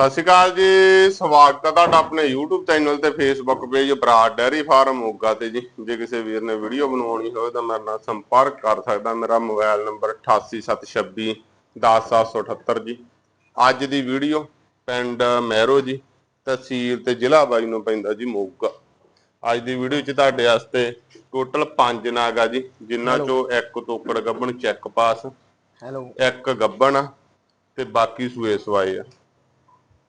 ਸਤਿ ਸ਼੍ਰੀ ਅਕਾਲ ਜੀ ਸਵਾਗਤ ਹੈ ਤੁਹਾਡਾ ਆਪਣੇ YouTube ਚੈਨਲ ਤੇ Facebook page Brar dairy farm Moga ਤੇ ਜੀ। ਜੇ ਕਿਸੇ ਵੀਰ ਨੇ ਵੀਡੀਓ ਬਣਵਾਉਣੀ ਹੋਵੇ ਤਾਂ ਮੇਰੇ ਨਾਲ ਸੰਪਰਕ ਕਰ ਸਕਦਾ ਮੇਰਾ ਮੋਬਾਈਲ ਨੰਬਰ 8876 10778 ਜੀ। ਅੱਜ ਦੀ ਵੀਡੀਓ ਪਿੰਡ ਮਹਿਰੋ ਜੀ ਤਹਿਸੀਲ ਤੇ ਜ਼ਿਲ੍ਹਾ ਬਾਈ ਨੂੰ ਪੈਂਦਾ ਜੀ ਮੋਗਾ। ਅੱਜ ਦੀ ਵੀਡੀਓ 'ਚ ਤੁਹਾਡੇ ਵਾਸਤੇ ਟੋਟਲ 5 ਨਾਗ ਆ ਜੀ ਜਿਨ੍ਹਾਂ ਚੋਂ ਇੱਕ ਤੋਕੜ ਗੱਬਣ ਚੈੱਕ ਪਾਸ ਹੈਲੋ ਇੱਕ ਗੱਬਣ ਤੇ ਬਾਕੀ ਸੂਏ ਸਵਾਏ ਆ।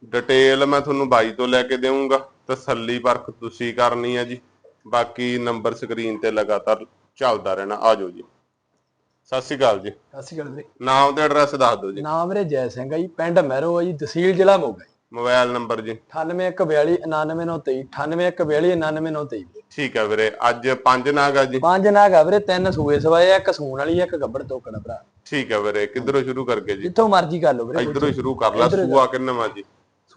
ਡਿਟੇਲ ਮੈਂ ਤੁਹਾਨੂੰ ਬਾਈ ਤੋਂ ਲੈ ਕੇ ਦੇਵਾਂਗਾ ਤਸੱਲੀ ਪਰਖ ਤੁਸੀਂ ਕਰਨੀ ਆ ਜੀ। ਬਾਕੀ ਨੰਬਰ ਸਕਰੀਨ ਤੇ ਲਗਾਤਾਰ ਚੱਲਦਾ ਰਹਿਣਾ ਆ ਜਾਓ ਜੀ। ਸਤਿ ਸ਼੍ਰੀ ਅਕਾਲ ਜੀ। ਸਤਿ ਸ਼੍ਰੀ ਅਕਾਲ ਵੀਰੇ। ਨਾਮ ਤੇ ਐਡਰੈਸ ਦੱਸ ਦਿਓ ਜੀ। ਨਾਮ ਵੀਰੇ ਜੈ ਸਿੰਘ ਆ ਜੀ ਪਿੰਡ ਮਹਿਰੋ ਆ ਜੀ ਤਹਿਸੀਲ ਜ਼ਿਲ੍ਹਾ ਮੋਗਾ ਜੀ। ਮੋਬਾਈਲ ਨੰਬਰ ਜੀ। 9842 99923 9842 99923 ਠੀਕ ਹੈ ਵੀਰੇ ਅੱਜ ਪੰਜ ਨਾਗ ਆ ਜੀ। ਪੰਜ ਨਾਗ ਆ ਵੀਰੇ ਤਿੰਨ ਸੂਏ ਸਵਾਏ ਆ ਇੱਕ ਸੂਣ ਵਾਲੀ ਆ, ਇੱਕ ਗੱਬੜ ਤੋਕੜ ਭਰਾ। ਠੀਕ ਹੈ ਵੀਰੇ ਕਿੱਧਰੋਂ ਸ਼ੁਰੂ ਕਰਕੇ ਜੀ? ਜਿੱਥੋਂ ਮਰਜ਼ੀ ਕਰ ਲਓ ਵੀਰੇ ਇਧਰੋਂ ਸ਼ੁਰੂ ਕਰ ਲਾ ਸੂਆ ਕਿੰਨਾ ਜੀ?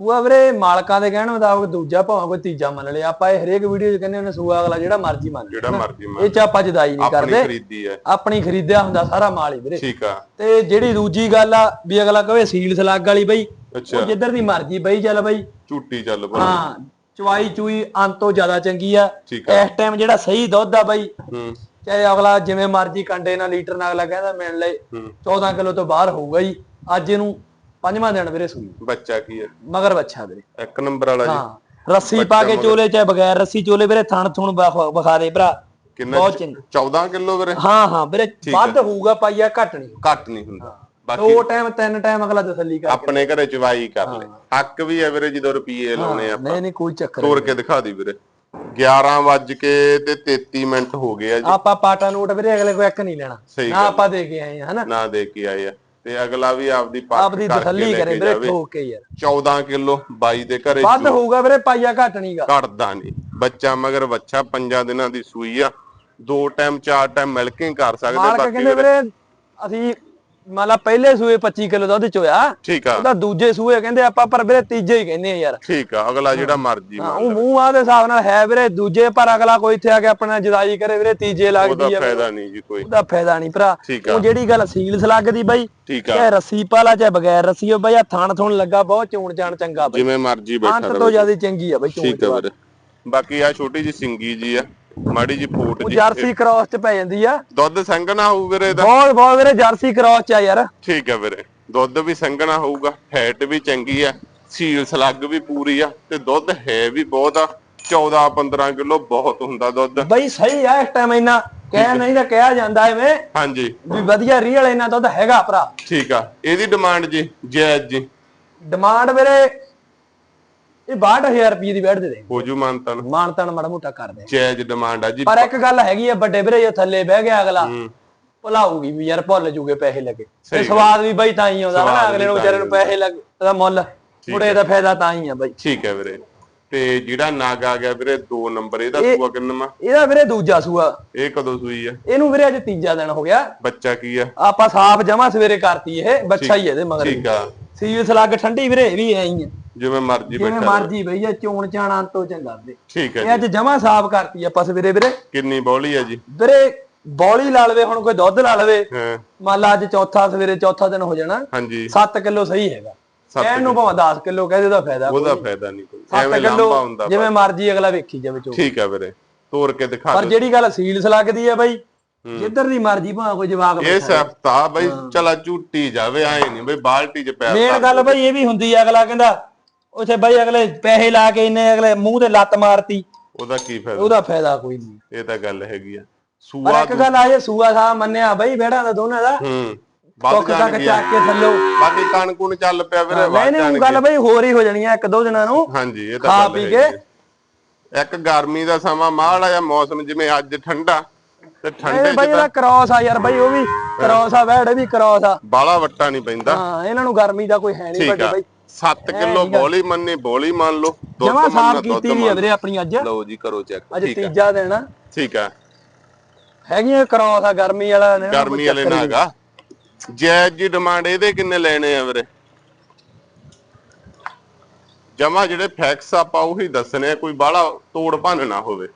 ਸੂਆ ਵੀਰੇ ਮਾਲਕਾਂ ਦੇ ਕਹਿਣ ਮੁਤਾਬਕ ਦੂਜਾ ਭਾਵੇਂ ਕੋਈ ਤੀਜਾ ਮੰਨ ਲਿਆ ਆਪਾਂ ਇਹ ਹਰੇਕ ਵੀਡੀਓ 'ਚ ਕਹਿੰਦੇ ਹੁੰਦੇ ਸੂਆ ਅਗਲਾ ਜਿਹੜਾ ਮਰਜ਼ੀ ਮੰਨ ਜਿਹੜਾ ਇਹ ਚ ਆਪਾਂ ਜਦਾਈ ਨਹੀਂ ਆਪਣੀ ਕਰਦੇ। ਖਰੀਦੀ ਹੈ। ਆਪਣੀ ਖਰੀਦਿਆ ਹੁੰਦਾ ਸਾਰਾ ਮਾਲ ਹੀ ਵੀਰੇ। ਠੀਕ ਆ। ਤੇ ਜਿਹੜੀ ਦੂਜੀ ਗੱਲ ਆ ਵੀ ਅਗਲਾ ਕਹੇ ਸੀਲ ਸਲਾਗ ਵਾਲੀ ਬਈ ਉਹ ਜਿੱਧਰ ਦੀ ਮਰਜ਼ੀ ਬਈ ਚੱਲ ਬਈ। ਝੂਟੀ ਚੱਲ ਪਾ ਹਾਂ ਚਵਾਈ ਚੂਈ ਅੰਤ ਜ਼ਿਆਦਾ ਚੰਗੀ ਆ। ਇਸ ਟਾਈਮ ਜਿਹੜਾ ਸਹੀ ਦੁੱਧ ਆ ਬਾਈ ਹੂੰ। ਚਾਹੇ ਅਗਲਾ ਜਿਵੇਂ ਮਰਜ਼ੀ ਕੰਡੇ ਨਾਲ ਲੀਟਰ ਨਾਲ ਅਗਲਾ ਕਹਿੰਦਾ ਮਿਲ ਲੈ ਹੂੰ। 14 ਕਿਲੋ ਤੋਂ ਬਾਹਰ ਹੋਊਗਾ ਜੀ। ਅੱਜ ਇਹਨੂੰ ਪੰਜਵਾਂ ਦਿਨ ਵੀਰੇ ਸੂਈ। ਬੱਚਾ ਕੀ ਹੈ? ਮਗਰ ਬੱਚਾ ਵੀਰੇ। ਇੱਕ ਨੰਬਰ ਵਾਲਾ ਜੀ। ਹਾਂ ਰੱਸੀ ਪਾ ਕੇ ਚੋਲੇ ਚਾਹੇ ਬਗੈਰ ਰੱਸੀ ਚੋਲੇ ਵੀਰੇ ਥਣ ਥੁਣ ਵਿਖਾ ਦੇ ਭਰਾ। ਕਿੰਨਾ ਬਹੁਤ ਚੰਗਾ। 14 ਕਿਲੋ ਵੀਰੇ? ਹਾਂ ਹਾਂ ਵੀਰੇ ਵੱਧ ਹੋਊਗਾ ਪਾਈਆ ਘੱਟ ਨਹੀਂ ਘੱਟ ਨਹੀਂ ਹੁੰਦਾ। ਬਾਕੀ ਦੋ ਟਾਈਮ ਤਿੰਨ ਟਾਈਮ ਅਗਲਾ ਤਸੱਲੀ ਕਰ ਆਪਣੇ ਘਰੇ ਚਵਾਈ ਕਰ ਲੈ। ਹੱਕ ਵੀ ਹੈ ਵੀਰੇ ਜਦੋਂ ਰੁਪਏ ਲਾਉਣੇ ਆ ਨਹੀਂ ਨਹੀਂ ਕੋਈ ਚੱਕਰ ਤੋੜ ਕੇ ਦਿਖਾ ਦੀ ਵੀਰੇ। 11 ਵੱਜ ਕੇ ਤੇ 33 ਮਿੰਟ ਹੋ ਗਏ ਆ ਜੀ। ਆਪਾਂ ਪਾਟਾ ਨੋਟ ਵੀਰੇ ਅਗਲੇ ਕੋ ਇੱਕ ਨਹੀਂ ਲੈਣਾ। ਨਾ ਆਪਾਂ ਦੇ ਕੇ ਆਏ ਆ ਹਨਾ? ਨਾ ਦੇ ਕੇ ਆਏ ਆ। ਤੇ ਅਗਲਾ ਵੀ ਆਪਦੀ ਪੱਕ ਆਪਦੀ ਤਸੱਲੀ ਕਰੇ ਵੀਰੇ ਠੋਕ ਕੇ ਯਾਰ। 14 ਕਿਲੋ ਬਾਈ ਦੇ ਘਰੇ ਵੱਧ ਹੋਊਗਾ ਵੀਰੇ ਪਾਈਆ ਘੱਟ ਨਹੀਂਗਾ ਘਟਦਾ ਨਹੀਂ ਬੱਚਾ ਮਗਰ ਬੱਚਾ ਪੰਜਾਂ ਦਿਨਾਂ ਦੀ ਸੂਈ ਆ। ਦੋ ਟਾਈਮ ਚਾਰ ਟਾਈਮ ਮਿਲ ਕੇ ਕਰ ਸਕਦੇ। ਬਾਕੀ ਵੀਰੇ ਅਸੀਂ ਮੰਨ ਲਾ ਪਹਿਲੇ ਸੂਏ 25 ਕਿਲੋ ਦੁੱਧ ਚੋਇਆ ਠੀਕ ਆ। ਉਹਦਾ ਦੂਜੇ ਸੂਏ ਕਹਿੰਦੇ ਆਪਾਂ ਪਰ ਵੀਰੇ ਤੀਜੇ ਹੀ ਕਹਿੰਦੇ ਆ ਯਾਰ। ਠੀਕ ਆ ਅਗਲਾ ਜਿਹੜਾ ਮਰਜ਼ੀ ਉਹ ਮੂੰਹ ਆ ਦੇ ਹਿਸਾਬ ਨਾਲ ਹੈ ਵੀਰੇ ਦੂਜੇ ਪਰ ਅਗਲਾ ਕੋਈ ਇੱਥੇ ਆ ਕੇ ਆਪਣਾ ਜਦਾਈ ਕਰੇ ਵੀਰੇ ਤੀਜੇ ਉਹਦਾ ਲੱਗਦੀ ਆ ਫਾਇਦਾ ਨਹੀਂ ਜੀ ਕੋਈ। ਉਹਦਾ ਫਾਇਦਾ ਨਹੀਂ ਭਰਾ। ਉਹ ਜਿਹੜੀ ਗੱਲ ਸੀਲਸ ਲੱਗਦੀ ਬਾਈ ਚਾਹੇ ਰੱਸੀ ਪਾਲਾ ਚਾਹੇ ਬਗੈਰ ਰੱਸੀ ਹੋ ਬਾਈ ਆ ਥਣ ਥੁਣ ਲੱਗਾ ਬਹੁਤ ਚੋਣ ਚਾਣ ਚੰਗਾ ਬਾਈ। ਜਿਵੇਂ ਮਰਜ਼ੀ ਬੈਠਾ ਅੰਤ ਤੋਂ ਜ਼ਿਆਦਾ ਚੰਗੀ ਆ ਬਾਈ ਚੋਣ ਠੀਕ ਆ ਵੀਰੇ। ਬਾਕੀ ਆ ਛੋਟੀ ਜੀ ਸਿੰਗੀ ਜੀ ਆ। ਮਾੜੀ ਜੀ ਉਹ ਜੀ। ਜਰਸੀ ਕ੍ਰਾਸ ਚ ਪੈ ਜਾਂਦੀ ਆ। ਦੁੱਧ ਸੰਘਣਾ ਹੋਊ ਵੀਰੇ ਦਾ ਬਹੁਤ ਬਹੁਤ ਵੀਰੇ ਜਰਸੀ ਕ੍ਰਾਸ ਚ ਆ ਯਾਰ। ਠੀਕ ਆ ਵੀਰੇ। ਦੁੱਧ ਵੀ ਸੰਘਣਾ ਹੋਊਗਾ ਫੈਟ ਵੀ ਚੰਗੀ ਆ ਸੀਲ ਸਲੱਗ ਵੀ ਪੂਰੀ ਆ ਤੇ ਦੁੱਧ ਹੈ ਵੀ ਬਹੁਤ ਆ। 14 15 ਕਿਲੋ ਬਹੁਤ ਹੁੰਦਾ ਦੁੱਧ। ਬਈ ਸਹੀ ਆ ਇਸ ਟਾਈਮ ਇੰਨਾ। ਕਹਿ ਨਹੀਂ ਤਾਂ ਕਿਹਾ ਜਾਂਦਾ ਐਵੇਂ ਹਾਂਜੀ। ਵੀ ਵਧੀਆ ਰੀਅਲ ਇੰਨਾ ਦੁੱਧ ਹੈਗਾ ਭਰਾ। ਠੀਕ ਆ। ਇਹਦੀ ਡਿਮਾਂਡ ਜੀ ਜਾਇਜ਼ ਜੀ। ਡਿਮਾਂਡ ਵੀਰੇ ਇਹ 62000 ਰੁਪਏ ਦੀ ਬੈਠ ਦੇ ਦੇ। ਹੋ ਜੂ ਮਾਨਤਨ। ਮਾਨਤਾਨ ਮਾੜਾ ਮੋਟਾ ਕਰਦੇ ਜਾਇਜ਼ ਡਿਮਾਂਡ ਆ ਜੀ। ਪਰ ਇੱਕ ਗੱਲ ਹੈਗੀ ਆ ਵੱਡੇ ਵੀਰੇ ਜੇ ਥੱਲੇ ਬਹਿ ਗਿਆ ਅਗਲਾ। ਭੁਲਾਊਗੀ ਵੀ ਯਾਰ ਭੁੱਲ ਜੂਗੇ ਪੈਸੇ ਲੱਗੇ। ਤੇ ਸਵਾਦ ਵੀ ਬਈ ਤਾਂ ਹੀ ਆਉਂਦਾ ਨਾ ਅਗਲੇ ਨੂੰ ਵਿਚਾਰੇ ਨੂੰ ਪੈਸੇ ਲੱਗ ਦਾ ਮੁੱਲ ਮੁੜੇ ਦਾ ਫਾਇਦਾ ਤਾਂ ਹੀ ਆ ਬਈ। ਠੀਕ ਹੈ ਵੀਰੇ। ਤੇ ਜਿਹੜਾ ਨਾਗ ਆ ਗਿਆ ਵੀਰੇ 2 ਨੰਬਰ ਇਹਦਾ ਸੂਆ ਕਿੰਨਾ ਇਹਦਾ ਵੀਰੇ ਦੂਜਾ ਸੂਆ। ਇਹ ਕਦੋਂ ਸੂਈ ਆ? ਇਹਨੂੰ ਵੀਰੇ ਅੱਜ ਤੀਜਾ ਦਿਨ ਹੋ ਗਿਆ। ਬੱਚਾ ਕੀ ਆ? ਆਪਾਂ ਸਾਫ਼ ਜਮਾ ਸਵੇਰੇ ਕਰਤੀ ਇਹ ਬੱਚਾ ਹੀ ਇਹਦੇ ਮਗਰ। ਠੀਕ ਆ। ਸੀਲ ਸਲੱਗ ਠੰਡੀ ਵੀਰੇ ਇਹ ਵੀ ਐਂ ਹੀ ਆ। ਜਿਵੇਂ ਮਰਜ਼ੀ ਜਿਵੇਂ ਬੈਠਾ ਮਰਜ਼ੀ ਬਈ ਇਹ ਚੋਣ ਚਾਣਾ ਤੋਂ ਚੰਗਾ ਦੇ ਠੀਕ ਹੈ ਇਹ ਜੀ। ਅੱਜ ਜਮਾ ਸਾਫ਼ ਕਰਤੀ ਆਪਾਂ ਸਵੇਰੇ ਵੀਰੇ। ਕਿੰਨੀ ਬੋਲੀ ਆ ਜੀ? ਵੀਰੇ ਬੌਲੀ ਲਾ ਲਵੇ ਹੁਣ ਕੋਈ ਦੁੱਧ ਲਾ ਲਵੇ। ਹਾਂ। ਮੰਨ ਲਾ ਅੱਜ ਚੌਥਾ ਸਵੇਰੇ ਚੌਥਾ ਦਿਨ ਹੋ ਜਾਣਾ। ਹਾਂਜੀ। 7 ਕਿਲੋ ਸਹੀ ਹੈਗਾ। ਕਹਿਣ ਨੂੰ ਭਾਵੇਂ 10 ਕਿਲੋ ਕਹਦੇ ਉਹਦਾ ਫਾਇਦਾ ਉਹਦਾ ਫਾਇਦਾ ਨਹੀਂ ਕੋਈ। 7 ਐਵੇਂ ਕਿਲੋ ਲੰਬਾ ਹੁੰਦਾ ਜਿਵੇਂ ਮਰਜ਼ੀ ਅਗਲਾ ਵੇਖੀ ਜਾਵੇ ਚੋ ਠੀਕ ਹੈ ਵੀਰੇ। ਤੋੜ ਕੇ ਦਿਖਾ ਪਰ ਦਿਓ। ਜਿਹੜੀ ਗੱਲ ਸੀਲਸ ਲੱਗਦੀ ਹੈ ਬਾਈ ਜਿੱਧਰ ਦੀ ਮਰਜ਼ੀ ਭਾਵੇਂ ਕੋਈ ਜਵਾਕ ਇਹ ਸਫਤਾ ਬਈ ਚਲਾ ਝੂਟੀ ਜਾਵੇ ਆਏ ਨਹੀਂ ਬਈ ਬਾਲਟੀ 'ਚ ਪੈਰ ਮੇਨ ਗੱਲ ਬਾਈ ਇਹ ਵੀ ਹੁੰਦੀ ਹੈ ਅਗਲਾ ਕਹਿੰਦਾ ਉਥੇ ਬਾਈ ਅਗਲੇ ਪੈਸੇ ਲਾ ਕੇ ਇੰਨੇ ਅਗਲੇ ਮੂੰਹ ਤੇ ਲੱਤ ਮਾਰਤੀ। ਉਹਦਾ ਕੀ ਫਾਇਦਾ? ਉਹਦਾ ਫਾਇਦਾ ਕੋਈ ਨਹੀਂ। ਇਹ ਤਾਂ ਗੱਲ ਹੈਗੀ ਆ। ਪਰ ਸੂਆ ਇੱਕ ਗੱਲ ਆ ਜੇ ਸੂਆ ਸਾਹਿਬ ਮੰਨਿਆ ਬਾਈ ਬੇੜਾ ਦਾ ਦੋਨਾਂ ਦਾ। ਹੂੰ। ਵੱਧ ਟੁੱਕ ਤੱਕ ਚੱਕ ਕੇ ਥੱਲੋ। ਬਾਕੀ ਕਣ ਕੁਣ ਚੱਲ ਪਿਆ ਵੀਰੇ ਨਹੀਂ ਵੱਧ ਨਹੀਂ ਜਾਣਗੇ ਗੱਲ ਬਾਈ ਹੋਰ ਹੀ ਹੋ ਜਾਣੀ ਆ ਇੱਕ ਦੋ ਦਿਨਾਂ ਨੂੰ ਹਾਂਜੀ ਇਹ ਖਾ ਤਾਂ ਗੱਲ ਪੀ ਹੈਗੀ ਕੇ। ਆ। ਇੱਕ ਗਰਮੀ ਦਾ ਸਮਾਂ ਮਾੜਾ ਜਿਹਾ ਮੌਸਮ ਜਿਵੇਂ ਅੱਜ ਠੰਡਾ ਤੇ ਠੰਡੇ ਇਹ ਬਾਈ 'ਚ ਇਹਦਾ ਕ੍ਰਾਸ ਆ ਯਾਰ ਬਾਈ ਉਹ ਵੀ ਕ੍ਰਾਸ ਆ ਵੈੜ ਵੀ ਕ੍ਰਾਸ ਆ। ਬਾਲਾ ਵੱਟਾ ਨਹੀਂ ਪੈਂਦਾ। ਹਾਂ ਇਹਨਾਂ ਨੂੰ ਗਰਮੀ ਦਾ ਕੋਈ ਹੈ ਨਹੀਂ ਠੀਕ ਵੱਡੇ ਆ। ਬਾਈ। 7 ਕਿਲੋ ਬੋਲੀ ਮੰਨੀ ਬੋਲੀ ਮੰਨ ਲਓ। ਦੁੱਧ ਜਮਾ ਸਾਫ਼ ਦੁੱਧ ਕੀਤੀ ਵੀ ਆ ਵੀਰੇ ਆਪਣੀ ਅੱਜ। ਲਓ ਜੀ ਕਰੋ ਚੈੱਕ। ਅੱਜ ਠੀਕ ਆ। ਤੀਜਾ ਦਿਨ ਆ। ਠੀਕ ਆ। ਹੈਗੀਆਂ ਕ੍ਰਾਸ ਆ ਗਰਮੀ ਵਾਲਾ ਨੇ ਗਰਮੀ ਵਾਲੇ ਨਾ ਹੈਗਾ। ਜਾਇਜ਼ ਜੀ ਡਿਮਾਂਡ ਇਹਦੇ ਕਿੰਨੇ ਲੈਣੇ ਆ ਵੀਰੇ? ਜਮਾ ਜਿਹੜੇ ਫੈਕਸ ਆਪਾਂ ਉਹੀ ਦੱਸਣੇ ਆ ਕੋਈ ਬਾਹਲਾ ਤੋੜ ਭੰਨ ਨਾ ਹੋਵੇ।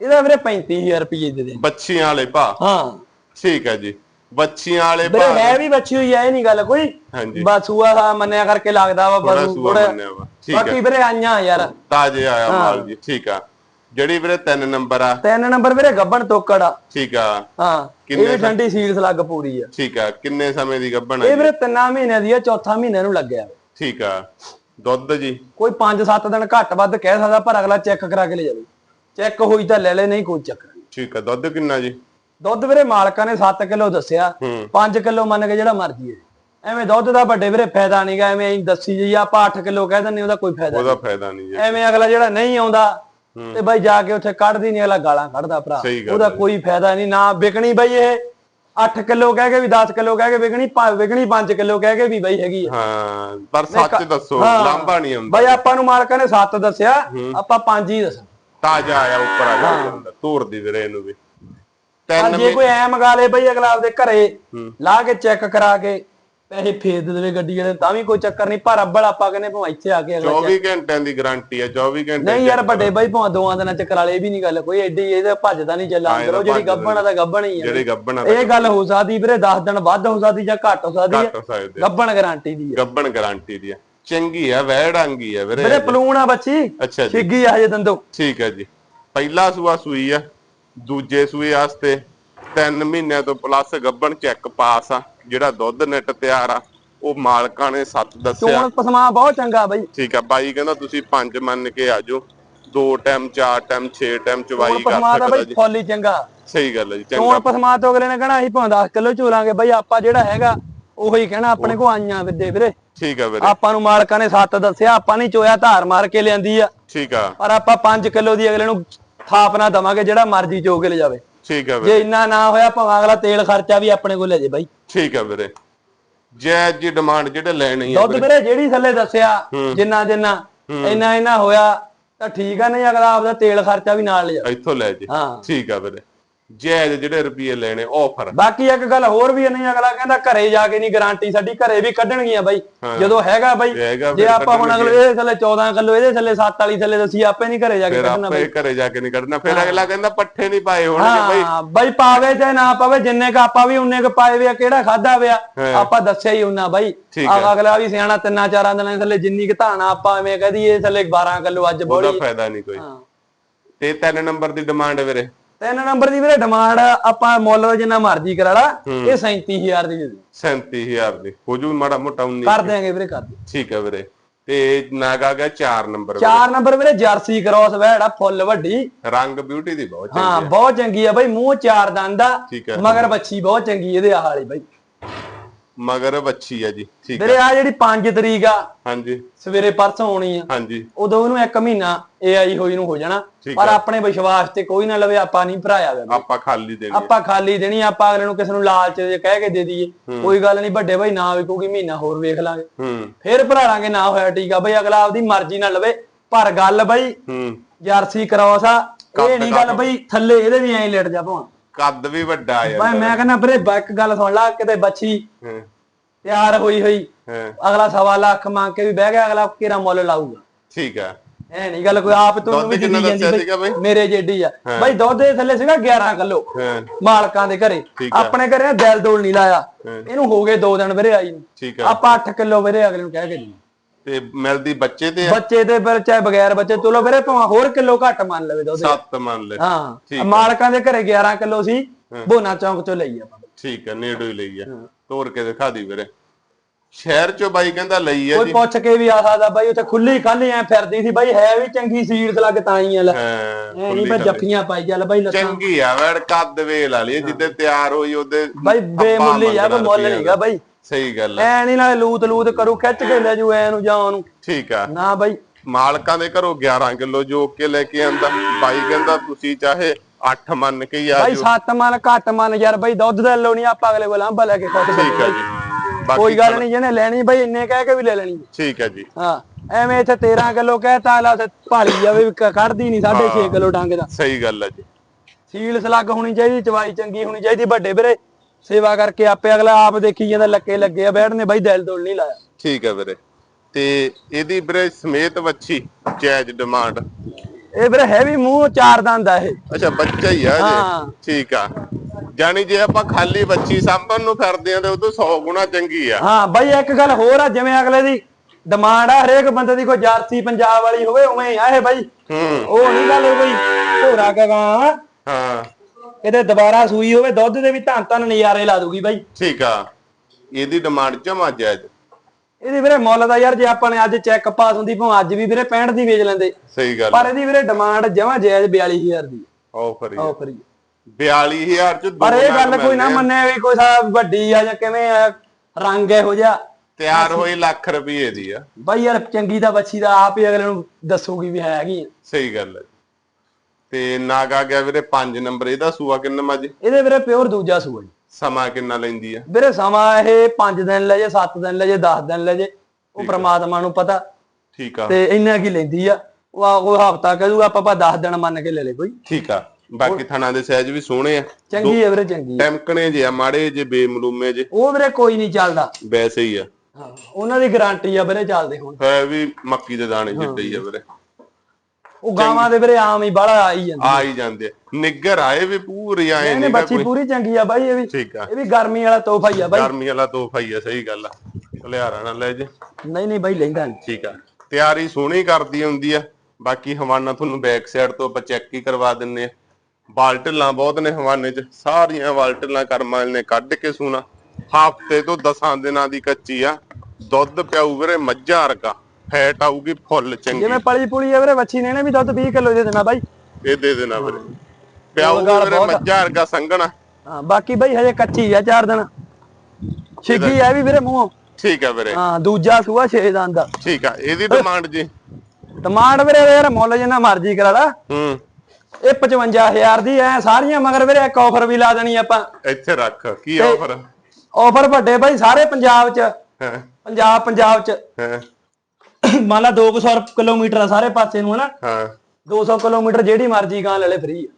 ਇਹਦਾ ਵੀਰੇ 35000 ਰੁਪਏ ਦੇ ਦੇ। ਬੱਚੀਆਂ ਵਾਲੇ ਭਾ। ਹਾਂ। ਠੀਕ ਹੈ ਜੀ। ਬੱਚੀਆਂ ਵਾਲੇ ਵੀਰੇ ਹੈ ਵੀ ਬੱਚੀ ਹੋਈ ਆ ਇਹ ਨਹੀਂ ਗੱਲ ਕੋਈ। ਹਾਂਜੀ। ਬਸ ਸੂਆ ਸਾ ਮੰਨਿਆ ਕਰਕੇ ਲੱਗਦਾ ਵਾ ਥੋੜਾ ਸੂਆ ਥੋੜਾ ਮੰਨਿਆ ਵਾ। ਠੀਕ ਬਾਕੀ ਹੈ ਵੀਰੇ ਆਈਆਂ ਯਾਰ। ਤਾਜੇ ਆਇਆ ਮਾਲ ਜੀ ਠੀਕ ਆ। ਜਿਹੜੀ ਵੀਰੇ 3 ਨੰਬਰ ਆ। ਤਿੰਨ ਨੰਬਰ ਵੀਰੇ ਗੱਬਣ ਤੋਕੜ ਆ। ਠੀਕ ਆ। ਹਾਂ ਇਹ ਵੀ ਠੰਡੀ ਸੀਲਸ ਲੱਗ ਪੂਰੀ ਆ। ਠੀਕ ਆ ਕਿੰਨੇ ਸਮੇਂ ਦੀ ਗੱਭਣ ਆ ਇਹ ਵੀਰੇ ਤਿੰਨਾਂ ਮਹੀਨਿਆਂ ਦੀ ਆ ਚੌਥਾ ਮਹੀਨੇ ਨੂੰ ਲੱਗਿਆ। ਠੀਕ ਆ। ਦੁੱਧ ਜੀ? ਕੋਈ 5-7 ਦਿਨ ਘੱਟ ਵੱਧ ਕਹਿ ਸਕਦਾ ਪਰ ਅਗਲਾ ਚੈੱਕ ਕਰਾ ਕੇ ਲੈ ਜਾਵੇ। ਚੈੱਕ ਹੋਈ ਤਾਂ ਲੈ ਲੈ ਨਹੀਂ ਕੋਈ ਚੱਕਰ। ਨਹੀਂ। ਠੀਕ ਆ ਦੁੱਧ ਕਿੰਨਾ ਜੀ? ਦੁੱਧ ਵੀਰੇ ਮਾਲਕਾਂ ਨੇ 7 ਕਿਲੋ ਦੱਸਿਆ ਹੂੰ। 5 ਕਿਲੋ ਮੰਨ ਕੇ ਜਿਹੜਾ ਮਰਜ਼ੀ ਹੈ। ਐਵੇਂ ਦੁੱਧ ਦਾ ਵੱਡੇ ਵੀਰੇ ਫਾਇਦਾ ਨਹੀਂਗਾ ਐਵੇਂ ਐਂ ਦੱਸੀ ਜੀ ਆਪਾਂ 8 ਕਿਲੋ ਕਹਿ ਦਿੰਦੇ ਉਹਦਾ ਕੋਈ ਫਾਇਦਾ ਉਹਦਾ ਫਾਇਦਾ ਨਹੀਂ। ਐਵੇਂ ਅਗਲਾ ਜਿਹੜਾ ਨਹੀਂ ਆਉਂਦਾ ਤੇ ਬਾਈ ਜਾ ਕੇ ਉੱਥੇ ਕੱਢਦੀ ਨਹੀਂ ਅਗਲਾ ਗਾਲਾਂ ਕੱਢਦਾ ਭਰਾ। ਉਹਦਾ ਕੋਈ ਫਾਇਦਾ ਨਹੀਂ ਨਾ ਵਿਕਣੀ ਬਾਈ ਇਹ। 8 ਕਿਲੋ ਕਹਿ ਕੇ ਵੀ 10 ਕਿਲੋ ਕਹਿ ਕੇ ਵਿਕਣੀ ਵਿਕਣੀ 5 ਕਿਲੋ ਕਹਿ ਕੇ ਵੀ ਬਾਈ ਹੈਗੀ ਆ ਹਾਂ ਪਰ ਸੱਚ ਦੱਸੋ। ਲਾਂਭਾ ਨਹੀਂ ਹੁੰਦਾ ਬਾਈ ਆਪਾਂ ਨੂੰ ਮਾਲਕਾਂ ਨੇ 7 ਦੱਸਿਆ ਆਪਾਂ 5 ਹੀ ਦੱਸਾਂ ਤਾਜਾ ਆਇਆ ਉੱਪਰ ਆ ਜਾਂਦਾ ਤੋੜ ਦੀ ਵੀਰੇ ਇਹਨੂੰ ਵੀ। ਤਿੰਨ ਜੇ ਕੋਈ ਐ ਮੰਗਾ ਲੇ ਬਈ ਅਗਲਾ ਆਪਦੇ ਘਰੇ ਹੂੰ। ਲਾ ਕੇ ਚੈੱਕ ਕਰਾ ਕੇ ਪੈਸੇ ਫੇਰ ਦੇ ਦੇਵੇ ਗੱਡੀ ਵਾਲੇ ਤਾਂ ਵੀ ਕੋਈ ਚੱਕਰ ਨਹੀਂ ਪਰ ਅੱਬਲ ਆਪਾਂ ਕਹਿੰਦੇ ਭਾਵੇਂ ਇੱਥੇ ਆ ਕੇ ਅਗਲਾ 24 ਘੰਟਿਆਂ ਦੀ ਗਾਰੰਟੀ ਆ 24 ਘੰਟੇ ਨਹੀਂ ਯਾਰ ਵੱਡੇ ਬਾਈ ਭਾਵੇਂ ਦੋਆਂ ਦਿਨਾਂ ਚ ਕਰਾ ਲੇ ਵੀ ਨਹੀਂ ਗੱਲ ਕੋਈ ਐਡੀ ਇਹਦਾ ਭੱਜਦਾ ਨਹੀਂ ਚੱਲਾ ਅੰਦਰ ਉਹ ਜਿਹੜੀ ਗੱਬਣ ਤਾਂ ਗੱਬਣ ਹੀ ਆ। ਜਿਹੜੇ ਗੱਭਣ ਆ ਇਹ ਗੱਲ ਹੋ ਸਕਦੀ ਵੀਰੇ 10 ਦਿਨ ਵੱਧ ਹੋ ਸਕਦੀ ਜਾਂ ਘੱਟ ਹੋ ਸਕਦੀ ਹੈ। ਗੱਬਣ ਗਾਰੰਟੀ ਦੀ ਹੈ ਗੱਭਣ ਗਾਰੰਟੀ ਦੀ ਆ। ਚੰਗੀ ਆ ਵੈੜਾਂਗੀ ਆ ਵੀਰੇ। ਵੀਰੇ ਪਲੂਣ ਆ ਬੱਚੀ। ਅੱਛਾ ਜੀ। ਛਿੱਗੀ ਆ ਹਜੇ ਦੰਦੋ। ਠੀਕ ਹੈ ਜੀ। ਪਹਿਲਾ ਸੂਆ ਸੂਈ ਆ। ਦੂਜੇ ਸੂਏ ਵਾਸਤੇ 3 ਮਹੀਨਿਆਂ ਤੋਂ ਪਲੱਸ ਗੱਭਣ ਚੈੱਕ ਪਾਸ ਆ ਜਿਹੜਾ ਦੁੱਧ ਨਿੱਟ ਤਿਆਰ ਆ ਉਹ ਮਾਲਕਾਂ ਨੇ ਸੱਤ ਦੱਸਿਆ। ਚੋਣ ਪਸਮਾ ਬਹੁਤ ਚੰਗਾ ਬਾਈ। ਠੀਕ ਆ ਬਾਈ ਕਹਿੰਦਾ ਤੁਸੀਂ ਪੰਜ ਮੰਨ ਕੇ ਆਜੋ ਦੋ ਟਾਈਮ ਚਾਰ ਟਾਈਮ 6 ਟਾਈਮ ਚੋਣ ਚਵਾਈ ਕਰ ਸਕਦਾ ਬਾਈ ਜੀ। ਫੁੱਲ ਚੰਗਾ। ਸਹੀ ਗੱਲ ਹੈ ਜੀ ਚੋਣ ਚੰਗਾ। ਪਸਮਾ ਤੋਂ ਅਗਲੇ ਨੇ ਕਹਣਾ ਅਸੀਂ ਭਾਵੇਂ 10 ਕਿਲੋ ਚੋਲਾਂਗੇ ਬਾਈ ਆਪਾਂ ਜਿਹੜਾ ਹੈਗਾ ਉਹੀ ਕਹਿਣਾ ਆਪਣੇ ਕੋ ਆਈਆਂ ਵਿੱਦੇ ਵੀਰੇ। ਠੀਕ ਆ ਵੀਰੇ। ਆਪਾਂ ਨੂੰ ਮਾਲਕਾਂ ਨੇ ਸੱਤ ਦੱਸਿਆ ਆਪਾਂ ਨਹੀਂ ਚੋਇਆ ਧਾਰ ਮਾਰ ਕੇ ਲਿਆਂਦੀ ਆ। ਠੀਕ ਆ। ਪਰ ਆਪਾਂ 5 ਕਿਲੋ ਦੀ ਅਗਲੇ ਨੂੰ ਥਾਪ ਨਾ ਦਵਾਂਗੇ ਜਿਹੜਾ ਮਰਜ਼ੀ ਚੋ ਕੇ ਲੈ ਜਾਵੇ ਠੀਕ ਵੀਰੇ ਜੇ ਇੰਨਾ ਨਾ ਹੋਇਆ ਭਾਵੇਂ ਅਗਲਾ ਤੇਲ ਖਰਚਾ ਵੀ ਆਪਣੇ ਕੋਲ ਲੈ ਜੇ ਬਾਈ। ਠੀਕ ਆ ਵੀਰੇ। ਜੈ ਜੀ ਡਿਮਾਂਡ ਜਿਹੜੇ ਲੈਣੀ ਆ ਦੁੱਧ ਵੀਰੇ। ਜਿਹੜੀ ਥੱਲੇ ਦੱਸਿਆ ਜਿੰਨਾ ਜਿੰਨਾ ਇੰਨਾ ਇੰਨਾ ਹੋਇਆ ਤਾਂ ਠੀਕ ਆ ਨਹੀਂ ਅਗਲਾ ਆਪਦਾ ਤੇਲ ਖਰਚਾ ਵੀ ਨਾਲ ਲੈ ਜਾਵੇ ਇੱਥੋਂ ਲੈ ਜੀ। ਹਾਂ। ਠੀਕ ਆ ਵੀਰੇ। ਜੈ ਜਿਹੜੇ ਰੁਪਏ ਲੈਣੇ ਆਫਰ ਬਾਕੀ ਇੱਕ ਗੱਲ ਹੋਰ ਵੀ ਨਹੀਂ ਅਗਲਾ ਕਹਿੰਦਾ ਘਰੇ ਜਾ ਕੇ ਨਹੀਂ ਗਾਰੰਟੀ ਸਾਡੀ ਘਰੇ ਵੀ ਕੱਢਣਗੀਆਂ ਬਾਈ। ਜਦੋਂ ਹੈਗਾ ਬਾਈ ਹੈਗਾ ਜੇ ਫਿਰ ਆਪਾਂ ਹੁਣ ਅਗਲੇ ਇਹਦੇ ਥੱਲੇ 14 ਕਿਲੋ ਇਹਦੇ ਥੱਲੇ 7 ਵਾਲੀ ਥੱਲੇ ਦੱਸੀ ਆਪੇ ਨਹੀਂ ਘਰੇ ਜਾ ਕੇ ਫਿਰ ਕੱਢਣਾ ਆਪੇ ਘਰੇ ਜਾ ਕੇ ਨਹੀਂ ਕੱਢਣਾ। ਫਿਰ ਅਗਲਾ ਕਹਿੰਦਾ ਪੱਠੇ ਨਹੀਂ ਪਾਏ ਹੋਣਗੇ ਬਈ ਹਾਂ ਬਾਈ। ਪਾਵੇ ਚਾਹੇ ਨਾ ਪਾਵੇ ਜਿੰਨੇ ਕ ਆਪਾਂ ਵੀ ਉਨੇ ਕ ਪਾਏ ਵੇ ਆ, ਕਿਹੜਾ ਖਾਦਾ ਵਿਆ ਹਾਂ। ਆਪਾਂ ਦੱਸਿਆ ਹੀ ਉਹਨਾਂ ਬਾਈ। ਠੀਕ ਆ ਅਗਲਾ ਵੀ ਸਿਆਣਾ ਤਿੰਨਾਂ ਚਾਰਾਂ ਦਿਨਾਂ ਦੇ ਥੱਲੇ ਜਿੰਨੀ ਕ ਧਾਣਾ ਆਪਾਂ ਐਵੇਂ ਕਹਦੀ ਇਹ ਥੱਲੇ 12 ਕਿਲੋ ਅੱਜ ਉਹਦਾ ਬੋਲੀ ਫਾਇਦਾ ਨਹੀਂ ਕੋਈ। ਹਾਂ। ਤੇ ਤਿੰਨ ਨੰਬਰ ਦੀ ਡਿਮਾਂਡ ਵੀਰੇ। ਤਿੰਨ ਨੰਬਰ ਦੀ ਵੀਰੇ ਡਿਮਾਂਡ ਆਪਾਂ ਮੁੱਲ ਜਿੰਨਾ ਮਰਜ਼ੀ ਕਰਾ ਲਾ ਇਹ 37000 ਦੀ ਦੇ ਦਿਓ। 37000 ਦੀ। ਹੋ ਜੂ ਮਾੜਾ ਮੋਟਾ 19 ਕਰ ਦਿਆਂਗੇ ਵੀਰੇ ਕਰ ਦਿਆਂਗੇ। ਠੀਕ ਹੈ ਵੀਰੇ। ਤੇ ਨਾਗਾ ਗਿਆ 4 ਨੰਬਰ ਚਾਰ ਨੰਬਰ ਵੀਰੇ ਜਰਸੀ ਕ੍ਰੋਸ ਵੈੜਾ ਫੁੱਲ ਵੱਡੀ। ਰੰਗ ਬਿਊਟੀ ਦੀ ਬਹੁਤ ਹਾਂ ਚੰਗੀ ਬਹੁਤ ਚੰਗੀ ਆ ਬਾਈ ਮੂੰਹ ਚਾਰ ਦੰਦ ਆ ਹੈ। ਮਗਰ ਬੱਚੀ ਬਹੁਤ ਚੰਗੀ ਇਹਦੇ ਆਹ ਵਾਲੀ ਬਾਈ। ਮਗਰ ਬੱਚੀ ਆ ਜੀ ਠੀਕ ਹੈ ਵੀਰੇ ਆ। ਜਿਹੜੀ 5 ਤਰੀਕ ਆ ਹਾਂਜੀ। ਸਵੇਰੇ ਪਰਸੋਂ ਆਉਣੀ ਆ। ਹਾਂਜੀ। ਉਦੋਂ ਉਹਨੂੰ ਇੱਕ ਮਹੀਨਾ AI ਹੋਈ ਨੂੰ ਹੋ ਜਾਣਾ। ਪਰ। ਆਪਣੇ ਵਿਸ਼ਵਾਸ ਤੇ ਕੋਈ ਨਾ ਲਵੇ ਆਪਾਂ ਨਹੀਂ ਭਰਾਇਆ ਵੇ ਆਪਾਂ ਖਾਲੀ ਦੇਣੀ। ਆਪਾਂ ਖਾਲੀ ਦੇਣੀ ਆਪਾਂ ਅਗਲੇ ਨੂੰ ਕਿਸੇ ਨੂੰ ਲਾਲਚ ਜੇ ਕਹਿ ਕੇ ਦੇ ਦਈਏ। ਕੋਈ ਗੱਲ ਨਹੀਂ ਵੱਡੇ ਭਾਈ ਨਾ ਵਿਕੂਗੀ ਮਹੀਨਾ ਹੋਰ ਵੇਖ ਲਾਂਗੇ। ਹੂੰ। ਫੇਰ ਭਰਾ ਲਾਂਗੇ ਨਾ ਹੋਇਆ ਠੀਕ ਆ। ਬਈ ਅਗਲਾ ਆਪਦੀ ਮਰਜ਼ੀ ਨਾਲ ਲਵੇ। ਪਰ ਗੱਲ ਬਈ ਹੂੰ। ਜਰਸੀ ਕ੍ਰੋਸ ਆ। ਇਹ ਨਹੀਂ ਗੱਲ ਬਈ ਥੱਲੇ ਇਹਦੇ ਵੀ ਐਂ ਲੇਟ ਜਾ ਭਾਵਾਂ ਕੱਦ ਵੀ ਵੱਡਾ ਆ ਬਈ ਮੈਂ ਕਹਿੰਦਾ ਵੀਰੇ ਇੱਕ ਗੱਲ ਸੁਣ ਲਾ ਕਿਤੇ ਬੱਚੀ ਹਾਂ। ਤਿਆਰ ਹੋਈ ਹੋਈ ਹਾਂ। ਅਗਲਾ ਸਵਾ ਲੱਖ ਮੰਗ ਕੇ ਵੀ ਬਹਿ ਗਿਆ ਅਗਲਾ ਕਿਹੜਾ ਮੁੱਲ ਲਾਊਗਾ? ਠੀਕ ਆ। ਐ ਨਹੀਂ ਗੱਲ ਕੋਈ ਆਪ ਤੁਹਾਨੂੰ ਵੀ ਦੁੱਧ ਕਿੰਨਾ ਜਾਂਦੀ ਦੱਸਿਆ ਸੀਗਾ ਬਈ? ਬਈ? ਮੇਰੇ ਜੇਡੀ ਆ। ਬਈ ਦੁੱਧ ਦੇ ਥੱਲੇ ਸੀਗਾ 11 ਕਿਲੋ। ਹਾਂ। ਮਾਲਕਾਂ ਦੇ ਘਰੇ। ਠੀਕ ਆ। ਆਪਣੇ ਘਰੇ ਨਾ ਦਿਲ ਦੋਲ ਨਹੀਂ ਲਾਇਆ। ਇਹਨੂੰ ਹੋ ਗਏ 2 ਦਿਨ ਵੀਰੇ ਆਈ ਨੂੰ। ਠੀਕ ਆ। ਆਪਾਂ 8 ਕਿਲੋ ਵੀਰੇ ਅਗਲੇ ਨੂੰ ਕਹਿ ਕੇ ਦਿੰਦੇ ਤੇ ਮਿਲਦੀ ਬੱਚੇ ਤੇ ਆ? ਬੱਚੇ ਤੇ ਫਿਰ ਚਾਹੇ ਬਗੈਰ ਬੱਚੇ ਚਲੋ ਵੀਰੇ ਭਾਵੇਂ ਹੋਰ ਕਿਲੋ ਘੱਟ ਮੰਨ ਲਵੇ ਦੁੱਧ ਸੱਤ ਮੰਨ ਲੈ ਹਾਂ ਮਾਲਕਾਂ ਦੇ ਘਰੇ 11 ਕਿਲੋ ਸੀ ਬੋਨਾ ਚੌਂਕ ਚੋਂ ਲਈ ਆਪਾਂ। ਠੀਕ ਆ ਨੇੜੋ ਹੀ ਲਈ ਆ। ਤੋੜ ਕੇ ਦਿਖਾ ਦੀ ਵੀਰੇ। ਸ਼ਹਿਰ ਚੋਂ ਬਾਈ ਕਹਿੰਦਾ ਲਈ ਆ ਕੋਈ ਜੀ। ਪੁੱਛ ਕੇ ਵੀ ਆ ਸਕਦਾ ਬਾਈ ਉੱਥੇ ਖੁੱਲੀ ਖਾਲੀ ਐ ਫਿਰਦੀ ਸੀ ਬਾਈ ਹੈ ਵੀ ਚੰਗੀ ਸੀਡਸ ਲੱਗ ਤਾਂ ਹੀ ਆ ਲੈ। ਹਾਂ ਨਹੀਂ ਮੈਂ। ਜੱਫੀਆਂ ਪਾਈ ਚੱਲ ਬਾਈ ਲੱਤਾਂ। ਚੰਗੀ ਆ ਵੜ ਕੱਦ ਵੇਲ ਵਾਲੀ ਆ, ਜਿੱਦੇ ਤਿਆਰ ਹੋਈ ਉਹਦੇ ਬਾਈ ਬੇਮੁੱਲੀ ਆ ਕੋਈ ਮੁੱਲ ਨਹੀਂਗਾ ਬਾਈ। ਸਹੀ ਗੱਲ ਐ ਨਹੀਂ ਨਾਲੇ ਲੂਤ ਲੂਤ ਕਰੂ ਖਿੱਚ ਕੇ ਲੈ ਜੂ ਐ ਨੂੰ ਜਾਂ ਉਹਨੂੰ ਠੀਕ ਆ। ਨਾ ਬਾਈ। ਮਾਲਕਾਂ ਦੇ ਘਰੋਂ 11 ਕਿਲੋ ਜੋਕ ਕੇ ਲੈ ਕੇ ਆਂਦਾ ਬਾਈ ਕਹਿੰਦਾ ਤੁਸੀਂ ਚਾਹੇ 8 ਮੰਨ ਕੇ ਹੀ ਆ ਬਾਈ ਜਾਓ। ਸੱਤ ਮਨ ਘੱਟ ਮਨ ਯਾਰ ਬਾਈ ਦੁੱਧ ਦਾ ਲੋ ਨਹੀਂ ਆਪਾਂ ਅਗਲੇ ਕੋਲ ਆਂਬਾ ਲੈ ਕੇ ਖੁਸ਼ ਠੀਕ ਆ। ਜੀ। ਕੋਈ ਗੱਲ ਨਹੀਂ ਜਿਹਨੇ ਲੈਣੀ ਬਾਈ ਇੰਨੇ ਕਹਿ ਕੇ ਵੀ ਲੈ ਲੈਣੀ। ਠੀਕ ਆ ਜੀ। ਹਾਂ ਐਵੇਂ ਇੱਥੇ 13 ਕਿਲੋ ਕਹਿਤਾ ਲਾ ਤੇ ਭਾਲੀ ਜਾਵੇ ਕੱਢਦੀ ਨਹੀਂ 6.5 ਕਿਲੋ ਡੰਗ ਦਾ। ਸਹੀ ਗੱਲ ਆ ਜੀ। ਸੀਲ ਸਲੱਗ ਹੋਣੀ ਚਾਹੀਦੀ ਚਵਾਈ ਚੰਗੀ ਹੋਣੀ ਚਾਹੀਦੀ ਵੱਡੇ ਵੀਰੇ। ਸੇਵਾ ਕਰਕੇ ਆਪੇ ਅਗਲਾ ਆਪ ਦੇਖੀ ਜਾਂਦਾ ਲੱਕੇ ਲੱਗੇ ਆ ਬੈਠਨੇ ਬਾਈ ਦਿਲ ਦੋਲ ਨਹੀਂ ਲਾਇਆ। ਠੀਕ ਆ ਵੀਰੇ। ਤੇ ਇਹਦੀ ਵੀਰੇ ਸਮੇਤ ਵੱਛੀ ਜਾਇਜ਼ ਡਿਮਾਂਡ। ਇਹ ਵੀਰੇ ਹੈ ਵੀ ਮੂੰਹ ਚਾਰ ਦੰਦ ਆ ਇਹ। ਅੱਛਾ ਬੱਚਾ ਹੀ ਆ ਹਾਂ। ਜੀ ਠੀਕ ਆ। ਜਾਨੀ ਜੇ ਆਪਾਂ ਖਾਲੀ ਬੱਚੀ ਸਾਂਭਣ ਨੂੰ ਫਿਰਦੇ ਆ ਤੇ ਉਹ ਤੋਂ 100 ਗੁਣਾ ਚੰਗੀ ਆ। ਹਾਂ ਬਾਈ ਇੱਕ ਗੱਲ ਹੋਰ ਆ ਜਿਵੇਂ ਅਗਲੇ ਦੀ ਡਿਮਾਂਡ ਆ ਹਰੇਕ ਬੰਦੇ ਦੀ ਕੋਈ ਜਰਸੀ ਪੰਜਾਬ ਵਾਲੀ ਹੋਵੇ ਉਵੇਂ ਹੀ ਆ ਇਹ ਬਾਈ। ਹੂੰ। ਉਹ ਨਹੀਂ ਗੱਲ ਕੋਈ ਭੋਰਾ ਕਗਾ ਹਾਂ। ਇਹਦੇ ਦੁਬਾਰਾ ਸੂਈ ਹੋਵੇ ਦੁੱਧ ਦੇ ਵੀ ਧੰਨ ਧੰਨ ਨਜ਼ਾਰੇ ਲਾ ਦੂਗੀ ਬਾਈ। ਠੀਕ ਆ। ਇਹਦੀ ਡਿਮਾਂਡ ਜਮਾ ਜਾਇਜ਼ ਇਹਦੀ ਵੀਰੇ ਮੁੱਲ ਦਾ ਯਾਰ ਜੇ ਆਪਾਂ ਨੇ ਅੱਜ ਚੈੱਕ ਪਾਸ ਹੁੰਦੀ ਭਾਵੇਂ ਅੱਜ ਵੀ ਵੀਰੇ 65 ਦੀ ਵੇਚ ਲੈਂਦੇ। ਸਹੀ ਗੱਲ ਪਰ ਇਹਦੀ ਵੀਰੇ ਡਿਮਾਂਡ ਜਮਾ ਜਾਇਜ਼ 42000 ਦੀ ਆਫਰ ਹੀ ਆਫਰ ਹੀ 42000 ਚ ਦੋ ਪਰ ਇਹ ਗੱਲ ਕੋਈ ਨਾ। ਮੰਨੇ ਵੀ ਕੋਈ ਸਾਹਿਬ ਵੱਡੀ ਆ ਜਾਂ ਕਿਵੇਂ ਆ ਰੰਗ ਇਹੋ ਜਿਹਾ। ਤਿਆਰ ਹੋਈ ਲੱਖ ਰੁਪਏ ਦੀ ਆ। ਬਾਈ ਯਾਰ ਚੰਗੀ ਤਾਂ ਬੱਚੀ ਦਾ ਆਪ ਹੀ ਅਗਲੇ ਨੂੰ ਦੱਸੂਗੀ ਵੀ ਹੈਗੀ। ਸਹੀ ਗੱਲ ਹੈ ਤੇ ਨਾਗ ਗਿਆ ਵੀਰੇ 5 ਨੰਬਰ ਇਹਦਾ ਸੂਆ ਕਿੰਨਾ ਮੱਝ? ਇਹਦੇ ਵੀਰੇ ਪਿਓਰ ਦੂਜਾ ਸੂਆ ਜੀ। ਸਮਾਂ ਕਿੰਨਾ ਲੈਂਦੀ ਆ? ਵੀਰੇ ਸਮਾਂ ਇਹ 5 ਦਿਨ ਲੈ ਜੇ 7 ਦਿਨ ਲੈ ਜੇ 10 ਦਿਨ ਲੈ ਜੇ ਉਹ ਪ੍ਰਮਾਤਮਾ ਨੂੰ ਪਤਾ। ਠੀਕ ਆ। ਤੇ ਇੰਨਾ ਕੀ ਲੈਂਦੀ ਆ ਉਹ ਹਫਤਾ ਕਹੂਗਾ ਆਪਾਂ ਆਪਾਂ 10 ਦਿਨ ਮੰਨ ਕੇ ਲੈ ਲੈ ਕੋਈ। ਠੀਕ ਆ। ਬਾਕੀ ਥਣਾ ਦੇ ਸਾਈਜ਼ ਵੀ ਸੋਹਣੇ ਆ। ਚੰਗੀ ਹੈ ਵੀਰੇ ਚੰਗੀ। ਟੈਮਕਣੇ ਜੇ ਆ ਮਾੜੇ ਜੇ ਬੇਮਲੂਮੇ ਜੇ। ਉਹ ਵੀਰੇ ਕੋਈ ਨਹੀਂ ਚੱਲਦਾ। ਵੈਸੇ ਹੀ ਆ। ਹਾਂ, ਉਹਨਾਂ ਦੀ ਗਾਰੰਟੀ ਆ ਵੀਰੇ ਚੱਲਦੇ ਹੁਣ। ਹੈ ਵੀ ਮੱਕੀ ਦੇ ਦਾਣੇ ਜਿੱਡੇ ਹੀ ਆ ਵੀਰੇ। ਉਹ ਗਾਵਾਂ ਦੇ ਵੀਰੇ ਆਮ ਹੀ ਬਾਹਲਾ ਆ ਹੀ ਜਾਂਦਾ ਆ। ਹੀ ਜਾਂਦੇ। ਨਿੱਗਰ ਆਏ ਵੀ ਪੂਰੀ ਆਏ ਨਹੀਂ ਬੱਚੀ ਪੂਰੀ ਚੰਗੀ ਆ ਬਾਈ ਇਹ ਵੀ ਠੀਕ ਆ। ਇਹ ਵੀ ਗਰਮੀ ਵਾਲਾ ਤੋਹਫਾ ਹੀ ਆ ਬਾਈ। ਗਰਮੀ ਵਾਲਾ ਤੋਹਫਾ ਹੀ ਆ ਸਹੀ ਗੱਲ ਆ। ਲਿਆਰਾ ਨਾ ਲੈ ਜੇ। ਨਹੀਂ ਨਹੀਂ ਬਾਈ ਲੈਂਦਾ ਨੀ। ਠੀਕ ਆ। ਤਿਆਰੀ ਸੋਹਣੀ ਕਰਦੀ ਹੁੰਦੀ ਆ। ਬਾਕੀ ਹਵਾਨਾ ਤੁਹਾਨੂੰ ਬੈਕ ਸਾਈਡ ਤੋਂ ਆਪਾਂ ਚੈੱਕ ਹੀ ਕਰਵਾ ਦਿੰਨੇ ਆ। ਬਾਲਟਲਾਂ ਬਹੁਤ ਨੇ ਹਵਾਨੇ 'ਚ। ਸਾਰੀਆਂ ਬਾਲਟਲਾਂ ਕਰਮਾਲ ਨੇ ਕੱਢ ਕੇ ਸੂਣਾ। ਹਫ਼ਤੇ ਤੋਂ 10 ਦਿਨਾਂ ਦੀ ਕੱਚੀ ਆ। ਦੁੱਧ ਪਿਆਊ ਵੀਰੇ ਮੱਝਾਂ ਵਰਗਾ। ਫੈਟ ਆਊਗੀ ਫੁੱਲ ਚੰਗੀ। ਜਿਵੇਂ ਪਲੀ ਪੁਲੀ ਆ ਵੀਰੇ ਬੱਚੀ ਨੇ ਵੀ ਦੁੱਧ 20 ਕਿਲੋ ਦੇ ਦੇਣਾ ਬਾਈ। ਇਹ ਦੇ ਦੇਣਾ ਵੀਰੇ। ਗਾਲ ਵੀਰੇ। ਮੱਝਾਂ ਵਰਗਾ ਸੰਘਣਾ ਹਾਂ ਬਾਕੀ ਬਾਈ ਹਜੇ ਕੱਚੀ ਆ ਚਾਰ ਦਿਨ। ਛਿੱਗੀ ਆ ਵੀ ਵੀਰੇ ਮੂੰਹੋਂ। ਠੀਕ ਆ ਵੀਰੇ। ਹਾਂ ਦੂਜਾ ਸੂਆ 6 ਦਿਨ ਦਾ। ਠੀਕ ਆ ਇਹਦੀ ਡਿਮਾਂਡ ਜੀ। ਡਿਮਾਂਡ ਵੀਰੇ ਯਾਰ ਮੁੱਲ ਜਿੰਨਾ ਮਰਜ਼ੀ ਕਰਾ ਲਾ। ਹੂੰ। ਇਹ 55000 ਦੀ ਐ ਸਾਰੀਆਂ ਮਗਰ ਵੀਰੇ ਇੱਕ ਆਫਰ ਵੀ ਲਾ ਦੇਣੀ ਆਪਾਂ। ਇੱਥੇ ਰੱਖ ਕੀ ਆਫਰ ਆਫਰ ਵੱਡੇ ਬਾਈ ਸਾਰੇ ਪੰਜਾਬ 'ਚ। ਪੰਜਾਬ ਪੰਜਾਬ 'ਚ। ਹੈ। ਮੰਨ ਲਾ 200 ਕਿਲੋਮੀਟਰ ਆ ਸਾਰੇ ਪਾਸੇ ਨੂੰ ਹਨਾ? ਹਾਂ। 200 ਕਿਲੋਮੀਟਰ ਜਿਹੜੀ ਮਰਜ਼ੀ ਗਾਂ ਲੈ ਲੈ ਫ੍ਰੀ ਆ।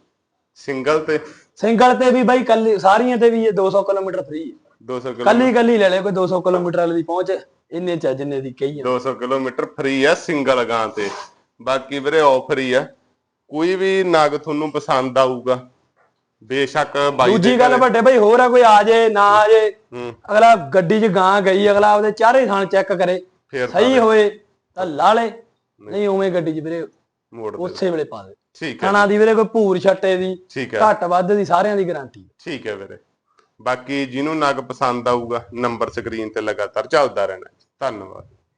ਸਿੰਗਲ ਤੇ? ਸਿੰਗਲ ਤੇ ਵੀ ਬਾਈ ਕੱਲੀ ਸਾਰੀਆਂ ਤੇ ਵੀ ਇਹ 200 ਕਿਲੋਮੀਟਰ ਫ੍ਰੀ ਆ। 200 ਕਿਲੋ ਕੱਲੀ ਕੱਲੀ ਲੈ ਲੈ ਕੋਈ 200 ਕਿਲੋਮੀਟਰ ਵਾਲੀ ਦੀ ਪਹੁੰਚ ਇੰਨੇ ਚ ਜਿੰਨੇ ਦੀ ਕਹੀ ਆ। 200 ਕਿਲੋਮੀਟਰ ਫ੍ਰੀ ਆ ਸਿੰਗਲ ਗਾਂ ਤੇ। ਬਾਕੀ ਵੀਰੇ ਆਫਰ ਹੀ ਆ। ਕੋਈ ਵੀ ਨਗ ਤੁਹਾਨੂੰ ਪਸੰਦ ਆਊਗਾ। ਬੇਸ਼ੱਕ ਬਾਈ ਦੂਜੀ ਗੱਲ ਵੱਡੇ ਬਾਈ ਹੋਰ ਆ ਕੋਈ ਆ ਜੇ ਨਾ ਆ ਜੇ। ਅਗਲਾ ਗੱਡੀ 'ਚ ਗਾਂ ਗਈ ਅਗਲਾ ਆਪਦੇ ਚਾਰੇ ਥਾਂ ਚੈੱਕ ਕਰੇ। ਸਹੀ ਹੋਏ। ਤਾਂ ਲਾ ਲੇ ਨਹੀਂ ਉਵੇਂ ਗੱਡੀ 'ਚ ਵੀਰੇ ਮੋੜ ਦੇ ਉਸੇ ਵੇਲੇ ਪਾ ਦੇ। ਠੀਕ ਹੈ। ਖਾਣਾ ਦੀ ਵੀਰੇ ਕੋਈ ਭੂਰ ਛੱਟੇ ਦੀ ਠੀਕ ਹੈ। ਘੱਟ ਵੱਧ ਦੀ ਸਾਰਿਆਂ ਦੀ ਗਾਰੰਟੀ ਠੀਕ ਹੈ ਵੀਰੇ। ਬਾਕੀ ਜਿਹਨੂੰ ਨਗ ਪਸੰਦ ਆਊਗਾ ਨੰਬਰ ਸਕਰੀਨ ਤੇ ਲਗਾਤਾਰ ਚੱਲਦਾ ਰਹਿਣਾ। ਧੰਨਵਾਦ।